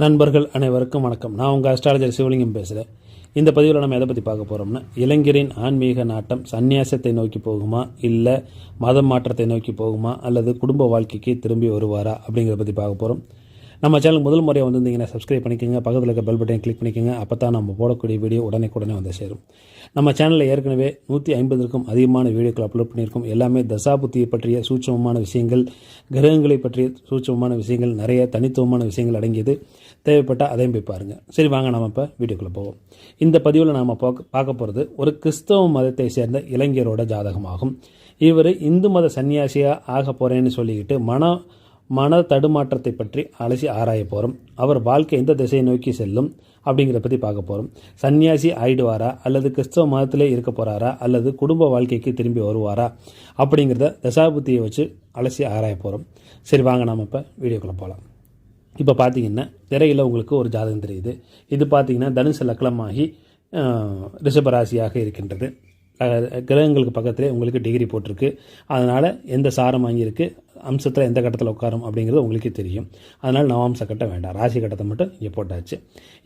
நண்பர்கள் அனைவருக்கும் வணக்கம். நான் உங்கள் அஸ்ட்ராலஜர் சிவலிங்கம் பேசுகிறேன் இந்த பதிவில் நம்ம எதை பற்றி பார்க்க போகிறோம்னா இளைஞரின் ஆன்மீக நாட்டம் சந்நியாசத்தை நோக்கி போகுமா இல்லை மதம் மாற்றத்தை நோக்கி போகுமா அல்லது குடும்ப வாழ்க்கைக்கு திரும்பி வருவாரா அப்படிங்கிறத பற்றி பார்க்க போகிறோம் நம்ம சேனல் முதல் முறையாக வந்திருந்தீங்கன்னா சப்ஸ்கிரைப் பண்ணிக்கோங்க பக்கத்தில் இருக்க பெல் பட்டனை கிளிக் பண்ணிக்கோங்க அப்போ தான் நம்ம போடக்கூடிய வீடியோ உடனே உடனே வந்து சேரும். நம்ம சேனலில் ஏற்கனவே நூற்றி ஐம்பதுக்கும் அதிகமான வீடியோக்கள் அப்லோட் பண்ணியிருக்கோம். எல்லாமே தசாபுத்தியை பற்றிய சூட்சமமான விஷயங்கள் கிரகங்களை பற்றிய சூட்சமமான விஷயங்கள் நிறைய தனித்துவமான விஷயங்கள் அடங்கியது. தேவைப்பட்டால் அதையும் போய் பாருங்கள் சரி வாங்க நம்ம இப்போ வீடியோக்குள்ளே போவோம். இந்த பதிவில் நாம் பார்க்க பார்க்க போகிறது ஒரு கிறிஸ்தவ மதத்தை சேர்ந்த இளைஞரோட ஜாதகமாகும். இவர் இந்து மத சன்னியாசியாக ஆக போகிறேன்னு சொல்லிக்கிட்டு மன மன தடுமாற்றத்தை பற்றி அலசி ஆராய போகிறோம் அவர் வாழ்க்கை எந்த திசையை நோக்கி செல்லும் அப்படிங்கிறத பற்றி பார்க்க போகிறோம் சன்னியாசி ஆயிடுவாரா? அல்லது கிறிஸ்தவ மதத்திலே இருக்க போகிறாரா அல்லது குடும்ப வாழ்க்கைக்கு திரும்பி வருவாரா? அப்படிங்கிறத தசாபுத்தியை வச்சு அலசி ஆராய போகிறோம் சரி வாங்க நாம் இப்போ வீடியோக்குள்ளே போகலாம் இப்போ பார்த்தீங்கன்னா திரையில் உங்களுக்கு ஒரு ஜாதகம் தெரியுது. இது பார்த்தீங்கன்னா தனுசு லக்னமாகி ரிஷபராசியாக இருக்கின்றது. கிரகங்களுக்கு பக்கத்திலே உங்களுக்கு டிகிரி போட்டிருக்கு. அதனால் எந்த சாரம் வாங்கியிருக்கு அம்சத்தில் எந்த கட்டத்தில் உட்காரும் அப்படிங்கிறது உங்களுக்கே தெரியும். அதனால் நவாம்ச கட்டம் வேண்டாம். ராசி கட்டத்தை மட்டும் இங்கே போட்டாச்சு.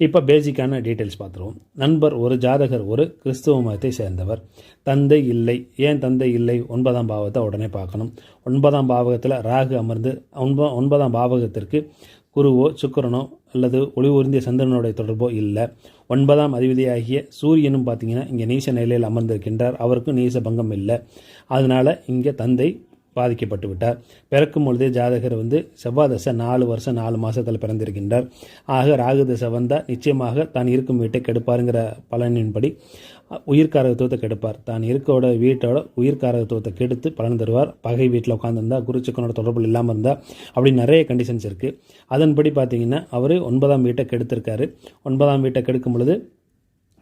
இப்போ பேசிக்கான டீட்டெயில்ஸ் பார்த்துருவோம். நண்பர் ஒரு ஜாதகர் ஒரு கிறிஸ்துவ மதத்தை சேர்ந்தவர். தந்தை இல்லை. ஏன் தந்தை இல்லை? ஒன்பதாம் பாவத்தை உடனே பார்க்கணும். ஒன்பதாம் பாவகத்தில் ராகு அமர்ந்து ஒன்ப ஒன்பதாம் பாவகத்திற்கு குருவோ சுக்கிரனோ அல்லது ஒளி உறிந்திய சந்திரனுடைய தொடர்போ இல்லை. ஒன்பதாம் அதிபதியாகிய சூரியனும் பார்த்தீங்கன்னா இங்கே நீச நிலையில் அமர்ந்திருக்கின்றார். அவருக்கும் நீச பங்கம் இல்லை. அதனால் இங்கே தந்தை பாதிக்கப்பட்டு விட்டார் பிறக்கும் பொழுதே ஜாதகர் வந்து செவ்வாய் தசை நாலு வருஷம் நாலு மாதத்தில் பிறந்திருக்கின்றார். ஆக ராகு தசை வந்தால் நிச்சயமாக தான் இருக்கும் வீட்டை கெடுப்பாருங்கிற பலனின்படி உயிர்காரகத்துவத்தை கெடுப்பார். தான் இருக்கோட வீட்டோட உயிர்காரகத்துவத்தை கெடுத்து பலன் தருவார். பகை வீட்டில் உட்காந்துருந்தா குருச்சுக்கனோட தொடர்பு இல்லாமல் இருந்தால் அப்படி நிறைய கண்டிஷன்ஸ் இருக்குது அதன்படி பார்த்தீங்கன்னா அவர் ஒன்பதாம் வீட்டை கெடுத்திருக்காரு. ஒன்பதாம் வீட்டை கெடுக்கும் பொழுது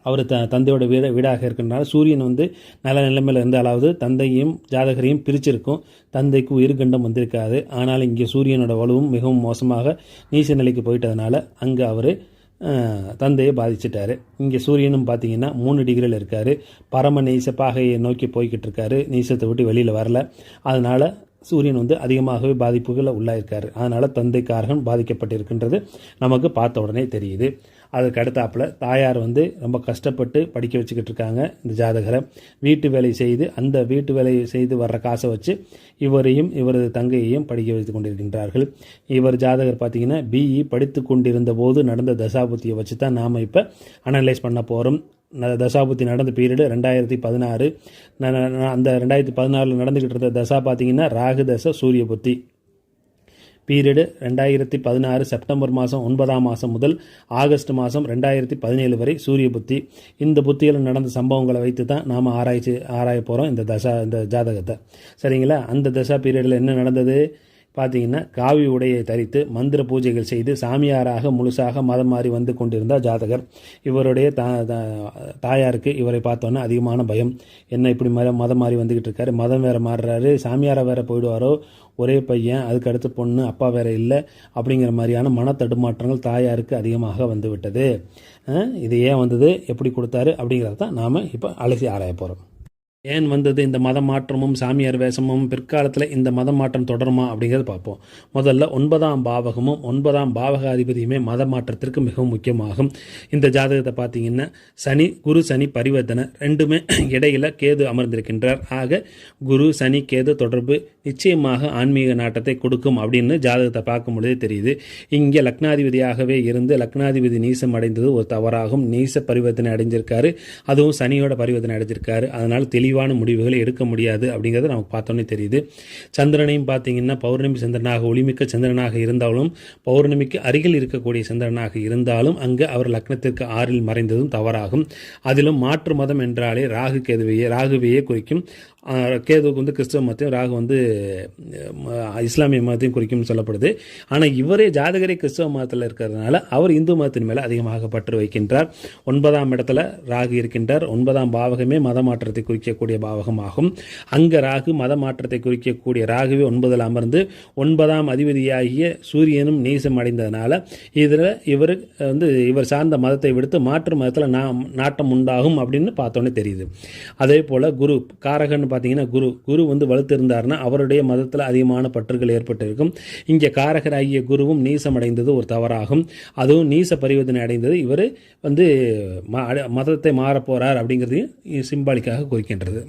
அவர் த தந்தையோட வீட வீடாக இருக்கின்றனால சூரியன் வந்து நல்ல நிலைமையில் இருந்தாலாவது தந்தையும் ஜாதகரையும் பிரிச்சிருக்கும். தந்தைக்கு உயிர்கண்டம் வந்திருக்காது. ஆனால் இங்கே சூரியனோட வலுவும் மிகவும் மோசமாக நீச்ச நிலைக்கு போயிட்டதுனால அங்கே அவர் தந்தையை பாதிச்சிட்டாரு. இங்கே சூரியனும் பார்த்தீங்கன்னா மூணு டிகிரியில் இருக்கார். பரம நீச பாகையை நோக்கி போய்கிட்டு இருக்காரு. நீசத்தை விட்டு வெளியில் வரல. அதனால் சூரியன் வந்து அதிகமாகவே பாதிப்புகளை உள்ளாயிருக்காரு. அதனால் தந்தை தந்தைக்காரகன் பாதிக்கப்பட்டிருக்கின்றது. நமக்கு பார்த்த உடனே தெரியுது. அதுக்கு அடுத்தாப்புல தாயார் வந்து ரொம்ப கஷ்டப்பட்டு படிக்க வச்சுக்கிட்டு இருக்காங்க இந்த ஜாதகரை. வீட்டு வேலை செய்து அந்த வீட்டு வேலையை செய்து வர்ற காசை வச்சு இவரையும் இவரது தங்கையையும் படிக்க வைத்து கொண்டிருக்கின்றார்கள். இவர் ஜாதகர் பார்த்தீங்கன்னா பிஇ படித்து கொண்டிருந்த போது நடந்த தசாபுத்தியை வச்சு தான் நாம் இப்போ அனலைஸ் பண்ண போகிறோம் ந- தசாபுத்தி நடந்த பீரியடு ரெண்டாயிரத்தி பதினாறு. அந்த ரெண்டாயிரத்தி பதினாறில் நடந்துக்கிட்டு இருந்த தசா பார்த்தீங்கன்னா ராகு தசை சூரிய புத்தி. பீரியடு ரெண்டாயிரத்தி பதினாறு செப்டம்பர் மாதம் ஒன்பதாம் மாதம் முதல் ஆகஸ்ட் மாதம் ரெண்டாயிரத்தி பதினேழு வரை சூரிய புத்தி. இந்த புத்தியில் நடந்த சம்பவங்களை வைத்து தான் நாம் ஆராய்ச்சி ஆராய போகிறோம் இந்த தசா இந்த ஜாதகத்தை. சரிங்களா? அந்த தசா பீரியடில் என்ன நடந்தது? பார்த்தீங்கன்னா காவி உடையை தரித்து மந்திர பூஜைகள் செய்து சாமியாராக முழுசாக மதம் மாறி வந்து கொண்டிருந்தார் ஜாதகர். இவருடைய தா தா- தாயாருக்கு இவரை பார்த்தோன்னே அதிகமான பயம். என்ன இப்படி மதம் மதம் மாறி வந்துக்கிட்டு இருக்காரு? மதம் வேறு மாறுறாரு. சாமியாரை வேறு போயிடுவாரோ? ஒரே பையன் அதுக்கடுத்து பொண்ணு அப்பா வேற இல்லை. அப்படிங்கிற மாதிரியான மன தடுமாற்றங்கள் தாயாருக்கு அதிகமாக வந்து விட்டது இது ஏன் வந்தது? எப்படி கொடுத்தாரு? அப்படிங்கிறத தான் நாம் இப்போ அலசி ஆராய போகிறோம் ஏன் வந்தது இந்த மத மாற்றமும் சாமியார் வேஷமும் பிற்காலத்தில் இந்த மத மாற்றம் தொடருமா அப்படிங்கிறத பார்ப்போம். முதல்ல ஒன்பதாம் பாவகமும் ஒன்பதாம் பாவகாதிபதியுமே மத மாற்றத்திற்கு மிகவும் முக்கியமாகும். இந்த ஜாதகத்தை பார்த்தீங்கன்னா சனி குரு சனி பரிவர்த்தனை ரெண்டுமே இடையில கேது அமர்ந்திருக்கின்றார். ஆக குரு சனி கேது தொடர்பு நிச்சயமாக ஆன்மீக நாட்டத்தை கொடுக்கும் அப்படின்னு ஜாதகத்தை பார்க்கும் பொழுதே தெரியுது. இங்கே லக்னாதிபதியாகவே இருந்து லக்னாதிபதி நீசம் அடைந்தது ஒரு தவறாகும். நீச பரிவர்த்தனை அடைஞ்சிருக்காரு. அதுவும் சனியோட பரிவர்த்தனை அடைஞ்சிருக்காரு. அதனால் தெளிவான முடிவுகளை எடுக்க முடியாது அப்படிங்கிறது நமக்கு பார்த்தோன்னே தெரியுது. சந்திரனையும் பார்த்தீங்கன்னா பௌர்ணமி சந்திரனாக ஒளிமிக்க சந்திரனாக இருந்தாலும் பௌர்ணமிக்கு அருகில் இருக்கக்கூடிய சந்திரனாக இருந்தாலும் அங்கு அவர் லக்னத்திற்கு ஆறில் மறைந்ததும் தவறாகும். அதிலும் மாற்று மதம் என்றாலே ராகு கேதுவையே ராகுவையே குறிக்கும். கேதுவுக்கு வந்து கிறிஸ்தவ மதத்தையும் ராகு வந்து இஸ்லாமிய மதத்தையும் குறிக்கும்னு சொல்லப்படுது. ஆனால் இவரே ஜாதகரே கிறிஸ்தவ மதத்தில் இருக்கிறதுனால அவர் இந்து மதத்தின் மேலே அதிகமாக பற்று வைக்கின்றார். ஒன்பதாம் இடத்துல ராகு இருக்கின்றார். ஒன்பதாம் பாவகமே மத மாற்றத்தை குறிக்கக்கூடிய பாவகமாகும். அங்கே ராகு மத மாற்றத்தை குறிக்கக்கூடிய ராகுவே ஒன்பதில் அமர்ந்து ஒன்பதாம் அதிபதியாகிய சூரியனும் நீசம் அடைந்ததுனால இதில் இவர் வந்து இவர் சார்ந்த மதத்தை விடுத்து மாற்று மதத்தில் நா நாட்டம் உண்டாகும் அப்படின்னு பார்த்தோன்னே தெரியுது. அதே போல் குரு காரகன் பார்த்தீங்கன்னா குரு குரு வந்து வலுத்திருந்தாருன்னா அவருடைய மதத்தில் அதிகமான பற்றுகள் ஏற்பட்டிருக்கும். இங்கே காரகராகிய குருவும் நீசம் அடைந்தது ஒரு தவறாகும். அதுவும் நீச பரிவர்த்தனை அடைந்தது. இவர் வந்து மதத்தை மாறப்போகிறார் அப்படிங்கிறதையும் சிம்பாலிக்காக குறிக்கின்றது.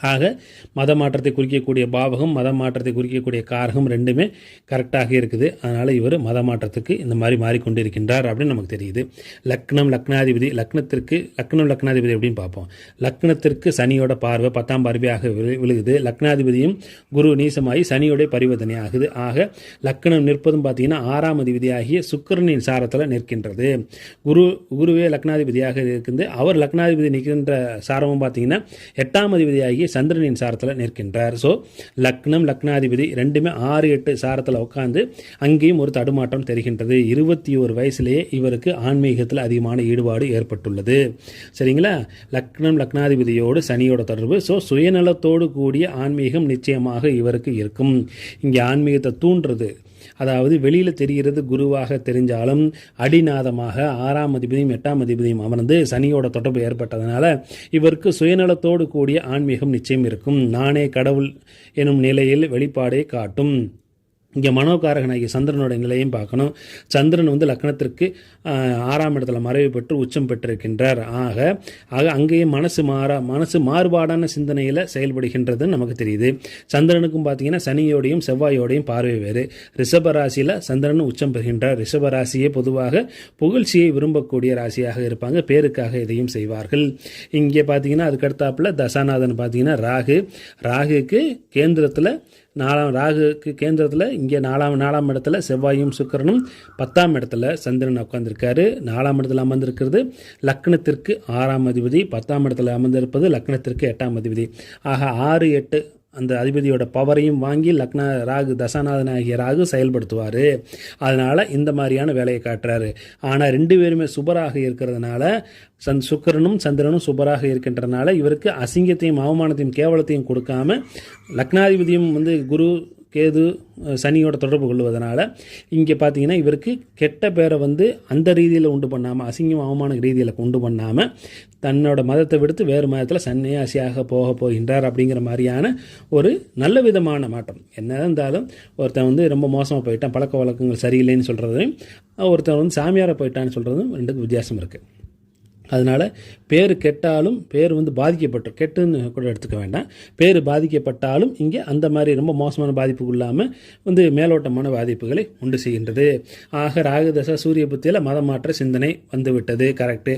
ஆக மத மாற்றத்தை குறிக்கக்கூடிய பாவகம் மத மாற்றத்தை குறிக்கக்கூடிய காரகம் ரெண்டுமே கரெக்டாக இருக்குது. அதனால் இவர் மத மாற்றத்துக்கு இந்த மாதிரி மாறிக்கொண்டிருக்கின்றார் அப்படின்னு நமக்கு தெரியுது. லக்னம் லக்னாதிபதி லக்னத்திற்கு லக்னம் லக்னாதிபதி அப்படின்னு பார்ப்போம். லக்னத்திற்கு சனியோட பார்வை பத்தாம் பார்வையாக விழு- விழுகுது. லக்னாதிபதியும் குரு நீசமாகி சனியோட பரிவர்த்தனை ஆகுது. ஆக லக்னம் நிற்பதும் பார்த்தீங்கன்னா ஆறாம் அதிபதியாகிய சுக்கிரனின் சாரத்தில் நிற்கின்றது. குரு குருவே லக்னாதிபதியாக இருக்குது. அவர் லக்னாதிபதி நிற்கின்ற சாரமும் பார்த்தீங்கன்னா எட்டாம் அதிபதியாகிய சந்திரனின் சாரத்தில் நிற்கின்றார். ஸோ லக்னம் லக்னாதிபதி ரெண்டுமே ஆறு எட்டு சாரத்தில் உட்காந்து அங்கேயும் ஒரு தடுமாற்றம் தெரிகின்றது. இருபத்தி ஒரு வயசுலேயே இவருக்கு ஆன்மீகத்தில் அதிகமான ஈடுபாடு ஏற்பட்டுள்ளது. சரிங்களா? லக்னம் லக்னாதிபதியோடு சனியோட தொடர்பு. ஸோ சுயநலத்தோடு கூடிய ஆன்மீகம் நிச்சயமாக இவருக்கு இருக்கும். இங்கே ஆன்மீகத்தை தூண்டுறது அதாவது வெளியில் தெரிகிறது குருவாக தெரிஞ்சாலும் அடிநாதமாக ஆறாம் அதிபதியும் எட்டாம் அதிபதியும் அமர்ந்து சனியோட தொடர்பு ஏற்பட்டதனால இவருக்கு சுயநலத்தோடு கூடிய ஆன்மீகம் நிச்சயம் இருக்கும். நானே கடவுள் எனும் நிலையில் வெளிப்பாடே காட்டும். இங்கே மனோகாரகனாகிய சந்திரனோட நிலையும் பார்க்கணும். சந்திரன் வந்து லக்னத்திற்கு ஆறாம் இடத்துல மறைவு பெற்று உச்சம் பெற்றிருக்கின்றார். ஆக ஆக அங்கேயே மனசு மாறா மனசு மாறுபாடான சிந்தனையில் செயல்படுகின்றதுன்னு நமக்கு தெரியுது. சந்திரனுக்கும் பார்த்தீங்கன்னா சனியோடையும் செவ்வாயோடையும் பார்வை வேறு. ரிஷப ராசியில் சந்திரன் உச்சம் பெறுகின்றார். ரிஷப ராசியே பொதுவாக புகழ்ச்சியை விரும்பக்கூடிய ராசியாக இருப்பாங்க. பேருக்காக எதையும் செய்வார்கள். இங்கே பார்த்தீங்கன்னா அதுக்கடுத்தாப்புல தசாநாதன் பார்த்தீங்கன்னா ராகு. ராகுக்கு கேந்திரத்தில் நாலாம் ராகுக்கு கேந்திரத்தில் இங்கே நாலாம் நாலாம் இடத்துல செவ்வாயும் சுக்கரனும் பத்தாம் இடத்துல சந்திரன் உட்காந்துருக்காரு நாலாம் இடத்துல அமர்ந்திருக்கிறது லக்னத்திற்கு ஆறாம் அதிபதி பத்தாம் இடத்துல அமர்ந்திருப்பது லக்னத்திற்கு எட்டாம் அதிபதி. ஆக ஆறு எட்டு அந்த அதிபதியோட பவரையும் வாங்கி லக்ன ராகு தசாநாதன் ஆகிய ராகு செயல்படுத்துவார். அதனால் இந்த மாதிரியான வேலையை காட்டுறாரு. ஆனால் ரெண்டு பேருமே சுபராக இருக்கிறதுனால சந் சுக்கரனும் சந்திரனும் சுபராக இருக்கின்றனால இவருக்கு அசிங்கத்தையும் அவமானத்தையும் கேவலத்தையும் கொடுக்காம லக்னாதிபதியும் வந்து குரு கேது சனியோட தொடர்பு கொள்வதனால இங்கே பார்த்தீங்கன்னா இவருக்கு கெட்ட பேரை வந்து அந்த ரீதியில் உண்டு பண்ணாமல் அசிங்கம் அவமான ரீதியில் உண்டு பண்ணாமல் தன்னோட மதத்தை விடுத்து வேறு மதத்தில் சன்னியாசியாக போக போகின்றார் அப்படிங்கிற மாதிரியான ஒரு நல்ல விதமான மாற்றம். என்ன இருந்தாலும் ஒருத்தன் வந்து ரொம்ப மோசமாக போயிட்டான் பழக்க வழக்கங்கள் சரியில்லைன்னு சொல்கிறதையும் ஒருத்தன் வந்து சாமியாரை போயிட்டான்னு சொல்கிறதும் ரெண்டுக்கும் வித்தியாசம் இருக்குது அதனால் பேர் கெட்டாலும் பேர் வந்து பாதிக்கப்பட்டு கெட்டுன்னு கூட எடுத்துக்க வேண்டாம். பேர் பாதிக்கப்பட்டாலும் இங்கே அந்த மாதிரி ரொம்ப மோசமான பாதிப்புக்கு இல்லாமல் வந்து மேலோட்டமான பாதிப்புகளை உண்டு செய்கின்றது. ஆக ராகுதசா சூரிய புத்தியில் மதம் மாற்ற சிந்தனை வந்துவிட்டது கரெக்டு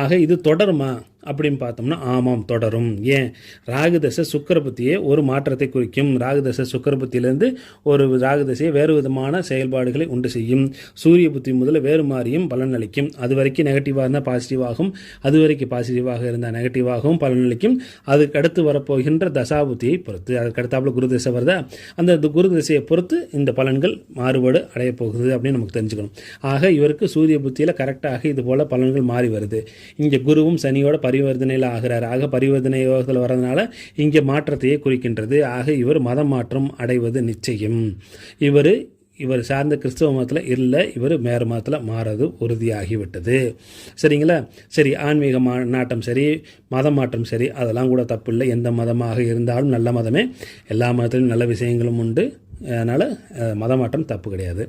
ஆக இது தொடருமா? அப்படின்னு பார்த்தோம்னா ஆமாம் தொடரும். ஏன்? ராகுதசை சுக்கரபத்தியே ஒரு மாற்றத்தை குறிக்கும். ராகுதசை சுக்கரபத்தியிலேருந்து ஒரு ராகுதசையை வேறு விதமான செயல்பாடுகளை உண்டு செய்யும். சூரிய புத்தி முதல்ல வேறு மாறியும் பலனளிக்கும் அது வரைக்கும் நெகட்டிவாக இருந்தால் பாசிட்டிவாகும் அது வரைக்கும் பாசிட்டிவாக இருந்தால் நெகட்டிவாகவும் பலனளிக்கும் அதுக்கு அடுத்து வரப்போகின்ற தசாபுத்தியை பொறுத்து அதுக்கு அடுத்தாப்புல குரு திசை வருதா? அந்த குரு திசையை பொறுத்து இந்த பலன்கள் மாறுபாடு அடையப் போகுது அப்படின்னு நமக்கு தெரிஞ்சுக்கணும். ஆக இவருக்கு சூரிய புத்தியில் கரெக்டாக இது போல பலன்கள் மாறி வருது. இங்கே குருவும் சனியோட பரிவர்த்தனையில் ஆகிறார். ஆக பரிவர்த்தனை யோகத்தில் வரதுனால இங்கே மாற்றத்தையே குறிக்கின்றது. ஆக இவர் மதம் மாற்றம் அடைவது நிச்சயம். இவர் இவர் சார்ந்த கிறிஸ்தவ மதத்தில் இல்லை இவர் மேறு மதத்தில் மாறது உறுதியாகிவிட்டது. சரிங்களா? சரி ஆன்மீக மா நாட்டம் சரி மதம் மாற்றம் சரி அதெல்லாம் கூட தப்பு இல்லை எந்த மதமாக இருந்தாலும் நல்ல மதமே. எல்லா மதத்திலும் நல்ல விஷயங்களும் உண்டு. அதனால் மதமாற்றம் தப்பு கிடையாது.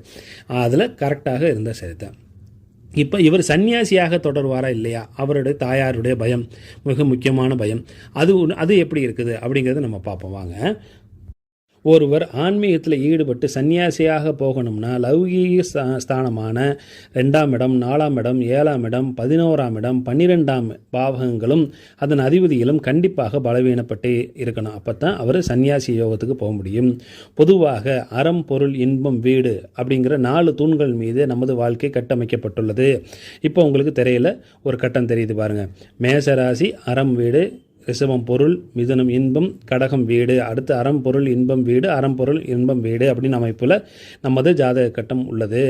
அதில் கரெக்டாக இருந்தால் சரிதான். இப்போ இவர் சன்னியாசியாக தொடர்வாரா இல்லையா? அவருடைய தாயாருடைய பயம் மிக முக்கியமான பயம். அது அது எப்படி இருக்குது? அப்படிங்கிறத நம்ம பார்ப்போம். வாங்க. ஒருவர் ஆன்மீகத்தில் ஈடுபட்டு சன்னியாசியாக போகணும்னா லௌகீக ஸ்தா- ஸ்தானமான ரெண்டாம் இடம் நாலாம் இடம் ஏழாம் இடம் பதினோராம் இடம் பன்னிரெண்டாம் பாவகங்களும் அதன் அதிபதிகளும் கண்டிப்பாக பலவீனப்பட்டு இருக்கணும். அப்போ தான் அவர் சன்னியாசி யோகத்துக்கு போக முடியும். பொதுவாக அறம் பொருள் இன்பம் வீடு அப்படிங்கிற நாலு தூண்கள் மீது நமது வாழ்க்கை கட்டமைக்கப்பட்டுள்ளது. இப்போ உங்களுக்கு தெரியல ஒரு கட்டம் தெரியுது பாருங்கள் மேசராசி அறம் வீடு ரிஷபம் பொருள் மிதுனம் இன்பம் கடகம் வீடு. அடுத்து அறம் பொருள் இன்பம் வீடு அறம் பொருள் இன்பம் வீடு அப்படின்னு அமைப்பில் நமது ஜாதக கட்டம் உள்ளது.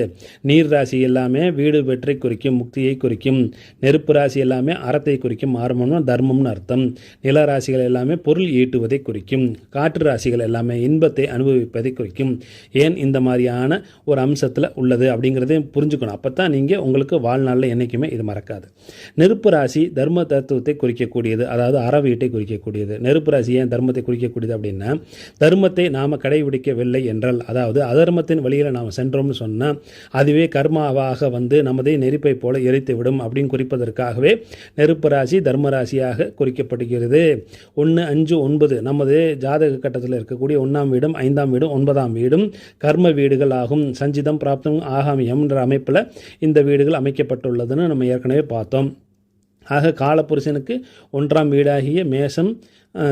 நீர் ராசி எல்லாமே வீடு வெற்றை குறிக்கும் முக்தியை குறிக்கும். நெருப்பு ராசி எல்லாமே அறத்தை குறிக்கும் ஆர்மம்னு தர்மம்னு அர்த்தம். நில ராசிகள் எல்லாமே பொருள் ஈட்டுவதை குறிக்கும். காற்று ராசிகள் எல்லாமே இன்பத்தை அனுபவிப்பதை குறிக்கும். ஏன் இந்த மாதிரியான ஒரு அம்சத்தில் உள்ளது அப்படிங்கிறதையும் புரிஞ்சுக்கணும். அப்போ தான் நீங்கள் உங்களுக்கு வாழ்நாளில் என்றைக்குமே இது மறக்காது. நெருப்பு ராசி தர்ம தத்துவத்தை குறிக்கக்கூடியது அதாவது அறம் வீட்டை குறிக்கக்கூடியது. நெருப்பு ராசி ஏன் தர்மத்தை குறிக்கக்கூடியது அப்படின்னா தர்மத்தை நாம் கடைபிடிக்கவில்லை என்றால் அதாவது அதர்மத்தின் வழியில் நாம் சென்றோம்னு சொன்னால் அதுவே கர்மாவாக வந்து நமதை நெருப்பை போல எரித்து விடும் அப்படின்னு குறிப்பதற்காகவே நெருப்பு ராசி தர்ம ராசியாக குறிக்கப்படுகிறது. ஒன்று அஞ்சு ஒன்பது நமது ஜாதக கட்டத்தில் இருக்கக்கூடிய ஒன்றாம் வீடும் ஐந்தாம் வீடும் ஒன்பதாம் வீடும் கர்ம வீடுகள் ஆகும். சஞ்சிதம் பிராப்தம் ஆகாமியம் என்ற அமைப்பில் இந்த வீடுகள் அமைக்கப்பட்டுள்ளதுன்னு நம்ம ஏற்கனவே பார்த்தோம். ஆக காலப்புருஷனுக்கு ஒன்றாம் வீடாகிய மேஷம்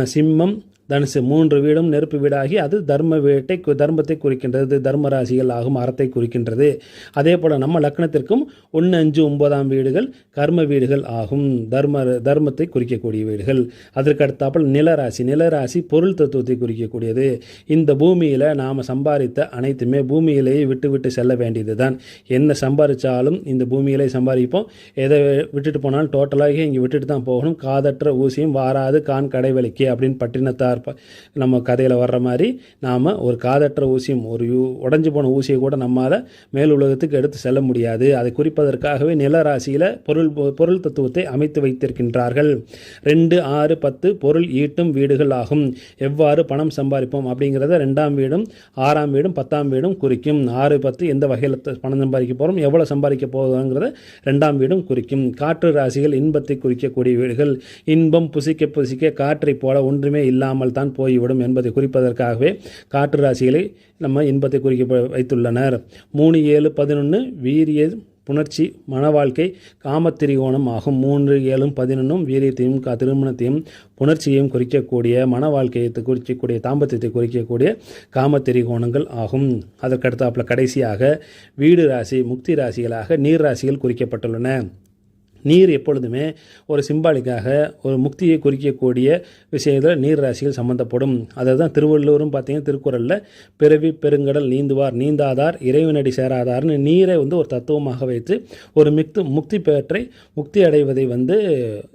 சிம்மம் தனுசு மூன்று வீடும் நெருப்பு வீடாகி அது தர்ம வீட்டை கு- தர்மத்தை குறிக்கின்றது தர்ம ராசிகள் ஆகும் அறத்தை குறிக்கின்றது. அதே போல் நம்ம லக்னத்திற்கும் ஒன்று அஞ்சு ஒன்பதாம் வீடுகள் கர்ம வீடுகள் ஆகும். தர்ம தர்மத்தை குறிக்கக்கூடிய வீடுகள். அதற்கு அடுத்தாப்பல் நிலராசி. நிலராசி பொருள் தத்துவத்தை குறிக்கக்கூடியது. இந்த பூமியில் நாம் சம்பாதித்த அனைத்துமே பூமியிலேயே விட்டு விட்டு செல்ல வேண்டியது தான் என்ன சம்பாதிச்சாலும் இந்த பூமியிலே சம்பாதிப்போம். எதை விட்டுட்டு போனாலும் டோட்டலாக இங்கே விட்டுட்டு தான் போகணும். காதற்ற ஊசியும் வாராது கான் கடைவெளிக்கு அப்படின்னு பட்டினத்தார் ப- நம்ம கதையில் வர்ற மாதிரி நாம் ஒரு காதற்ற ஊசியும் ஒரு யூ- போன ஊசியை கூட நம்மால் மேல் உலகத்துக்கு எடுத்து செல்ல முடியாது. அதை குறிப்பதற்காகவே நிலராசியில் பொருள் பொருள் தத்துவத்தை அமைத்து வைத்திருக்கின்றார்கள். ரெண்டு ஆறு பத்து பொருள் ஈட்டும் வீடுகள் ஆகும். எவ்வாறு பணம் சம்பாதிப்போம் அப்படிங்கிறத ரெண்டாம் வீடும் ஆறாம் வீடும் பத்தாம் வீடும் குறிக்கும். ஆறு பத்து எந்த வகையில் பணம் சம்பாதிக்க போகிறோம் எவ்வளோ சம்பாதிக்க போகிறோங்கிறத ரெண்டாம் வீடும் குறிக்கும். காற்று ராசிகள் இன்பத்தை குறிக்கக்கூடிய வீடுகள். இன்பம் புசிக்க புசிக்க காற்றைப் போல ஒன்றுமே இல்லாமல் தான் போய்விடும் என்பதை குறிப்பதற்காகவே காற்று ராசிகளை நம்ம இன்பத்தை குறிக்க வைத்துள்ளனர். மூணு ஏழு பதினொன்று வீரிய புணர்ச்சி மன வாழ்க்கை காமத்திரிகோணம் ஆகும். மூன்று ஏழும் பதினொன்றும் வீரியத்தையும் கா- திருமணத்தையும் புணர்ச்சியையும் குறிக்கக்கூடிய மன வாழ்க்கையை குறிக்கக்கூடிய தாம்பத்தியத்தை குறிக்கக்கூடிய காமத்திரிகோணங்கள் ஆகும். அதற்கடுத்தாப்புல கடைசியாக வீடு ராசி முக்தி ராசிகளாக நீர் ராசிகள் குறிக்கப்பட்டுள்ளன. நீர் எப்பொழுதுமே ஒரு சிம்பாலிக்காக ஒரு முக்தியை குறிக்கக்கூடிய விஷயத்தில் நீர் ராசிகள் சம்பந்தப்படும். அதை தான் திருவள்ளுவரும் பார்த்தீங்கன்னா திருக்குறளில் பிறவி பெருங்கடல் நீந்துவார் நீந்தாதார் இறைவனடி சேராதார்னு நீரை வந்து ஒரு தத்துவமாக வைத்து ஒரு மிக்து முக்தி பெற்றை முக்தி அடைவதை வந்து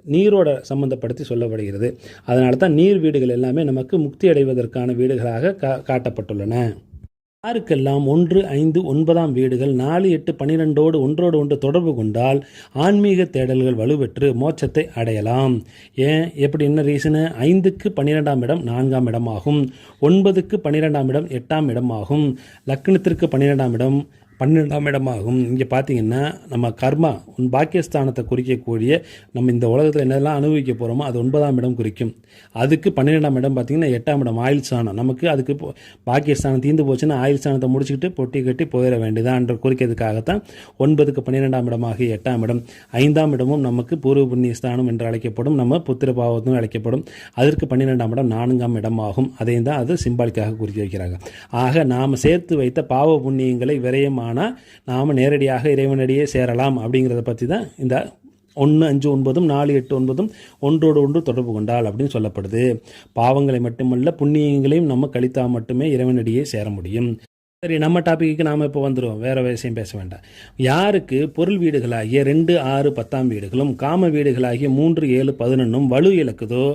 நீரோட சம்பந்தப்படுத்தி சொல்லப்படுகிறது. அதனால தான் நீர் வீடுகள் எல்லாமே நமக்கு முக்தி அடைவதற்கான வீடுகளாக கா காட்டப்பட்டுள்ளன. யாருக்கெல்லாம் ஒன்று ஐந்து ஒன்பதாம் வீடுகள் நாலு எட்டு பன்னிரெண்டோடு ஒன்றோடு ஒன்று தொடர்பு கொண்டால் ஆன்மீக தேடல்கள் வலுப்பெற்று மோட்சத்தை அடையலாம். ஏன்? எப்படி என்ன ரீசனு? ஐந்துக்கு பன்னிரெண்டாம் இடம் நான்காம் இடமாகும். ஒன்பதுக்கு பன்னிரெண்டாம் இடம் எட்டாம் இடமாகும். லக்னத்திற்கு பன்னிரெண்டாம் இடம் பன்னிரெண்டாம் இடமாகும். இங்கே பார்த்தீங்கன்னா நம்ம கர்மா உன் பாக்கியஸ்தானத்தை குறிக்கக்கூடிய நம்ம இந்த உலகத்தில் என்னெல்லாம் அனுபவிக்க போகிறோமோ அது ஒன்பதாம் இடம் குறிக்கும். அதுக்கு பன்னிரெண்டாம் இடம் பார்த்தீங்கன்னா எட்டாம் இடம் ஆயுள் ஸ்தானம் நமக்கு அதுக்கு பாக்கியஸ்தானம் தீர்ந்து போச்சுன்னா ஆயுள் ஸ்தானத்தை முடிச்சுக்கிட்டு பொட்டி கட்டி போயிட வேண்டியதான்ற குறிக்கிறதுக்காகத்தான் ஒன்பதுக்கு பன்னிரெண்டாம் இடமாக எட்டாம் இடம். ஐந்தாம் இடமும் நமக்கு பூர்வ புண்ணிய ஸ்தானம் என்று அழைக்கப்படும் நம்ம புத்திர பாவத்தும் அழைக்கப்படும். அதற்கு பன்னிரெண்டாம் இடம் நான்காம் இடமாகும். அதையும் தான் அது சிம்பாலிக்காக குறிக்க வைக்கிறாங்க. ஆக நாம் சேர்த்து வைத்த பாவ புண்ணியங்களை ஆனால் நாம் நேரடியாக இறைவனடியே சேரலாம் அப்படிங்கிறத பற்றி தான் இந்த ஒன்று அஞ்சு ஒன்பதும் நாலு எட்டு ஒன்பதும் ஒன்றோடு ஒன்று தொடர்பு கொண்டால் அப்படின்னு சொல்லப்படுது. பாவங்களை மட்டுமல்ல புண்ணியங்களையும் நம்ம கழித்தால் மட்டுமே இறைவனடியே சேர முடியும். சரி நம்ம டாப்பிக்கு நாம் இப்போ வந்துடுவோம் வேறு விஷயம் பேச வேண்டாம். யாருக்கு பொருள் வீடுகளாகிய ரெண்டு ஆறு பத்தாம் வீடுகளும் காம வீடுகளாகிய மூன்று ஏழு பதினொன்றும் வலு இழக்குதோ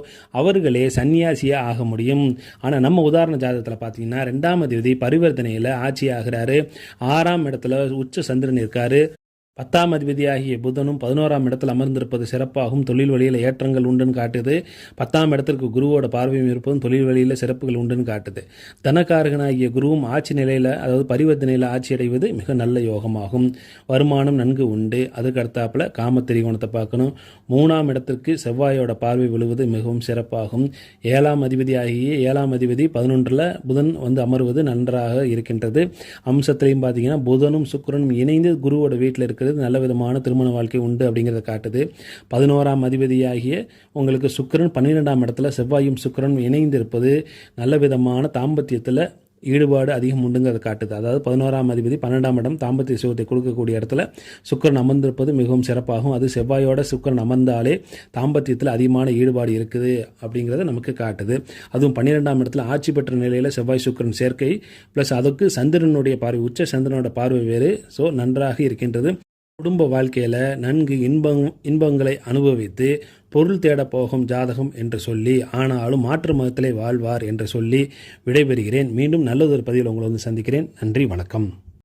அவர்களே சன்னியாசியாக ஆக முடியும். ஆனால் நம்ம உதாரண ஜாதகத்தில் பார்த்தீங்கன்னா ரெண்டாம் அதிபதி பரிவர்த்தனையில் ஆட்சி ஆகிறாரு ஆறாம் இடத்துல உச்ச சந்திரன் இருக்காரு. பத்தாம் அதிபதியாகிய புதனும் பதினோராம் இடத்தில் அமர்ந்திருப்பது சிறப்பாகும். தொழில் வழியில் ஏற்றங்கள் உண்டுன்னு காட்டுது. பத்தாம் இடத்திற்கு குருவோட பார்வையும் இருப்பதும் தொழில் வழியில் சிறப்புகள் உண்டுன்னு காட்டுது. தனக்காரகனாகிய குருவும் ஆட்சி நிலையில் அதாவது பரிவர்த்தனையில் ஆட்சி அடைவது மிக நல்ல யோகமாகும். வருமானம் நன்கு உண்டு. அதுக்கு அடுத்தாப்பில் காமத்திரிகோணத்தை பார்க்கணும். மூணாம் இடத்திற்கு செவ்வாயோட பார்வை விழுவது மிகவும் சிறப்பாகும். ஏழாம் அதிபதியாகிய ஏழாம் அதிபதி பதினொன்றில் புதன் வந்து அமர்வது நன்றாக இருக்கின்றது. அம்சத்திலையும் பார்த்தீங்கன்னா புதனும் சுக்கிரனும் இணைந்து குருவோட வீட்டில் இருக்கிறது. நல்ல விதமான திருமண வாழ்க்கை உண்டு அப்படிங்கிறத காட்டுது. பதினோராம் அதிபதியாகிய உங்களுக்கு சுக்கிரன் பன்னிரெண்டாம் இடத்துல செவ்வாயும் சுக்கிரனும் இணைந்திருப்பது நல்ல விதமான தாம்பத்தியத்தில் ஈடுபாடு அதிகம் உண்டுங்கிறத காட்டுது. அதாவது பதினோராம் அதிபதி பன்னெண்டாம் இடம் தாம்பத்திய சுகத்தை கொடுக்கக்கூடிய இடத்துல சுக்கிரன் அமர்ந்திருப்பது மிகவும் சிறப்பாகும். அது செவ்வாயோட சுக்கிரன் அமர்ந்தாலே தாம்பத்தியத்தில் அதிகமான ஈடுபாடு இருக்குது அப்படிங்கிறத நமக்கு காட்டுது. அதுவும் பன்னிரெண்டாம் இடத்துல ஆட்சி பெற்ற நிலையில் செவ்வாய் சுக்கிரன் சேர்க்கை ப்ளஸ் அதுக்கு சந்திரனுடைய பார்வை உச்ச சந்திரனோட பார்வை வேறு. ஸோ நன்றாக இருக்கின்றது. குடும்ப வாழ்க்கையில் நன்கு இன்பம் இன்பங்களை அனுபவித்து பொருள் தேடப் போகும் ஜாதகம் என்று சொல்லி ஆனாலும் மாற்று மதத்திலே வாழ்வார் என்று சொல்லி விடைபெறுகிறேன். மீண்டும் நல்லதொரு பதிவில் உங்களை வந்து சந்திக்கிறேன். நன்றி வணக்கம்.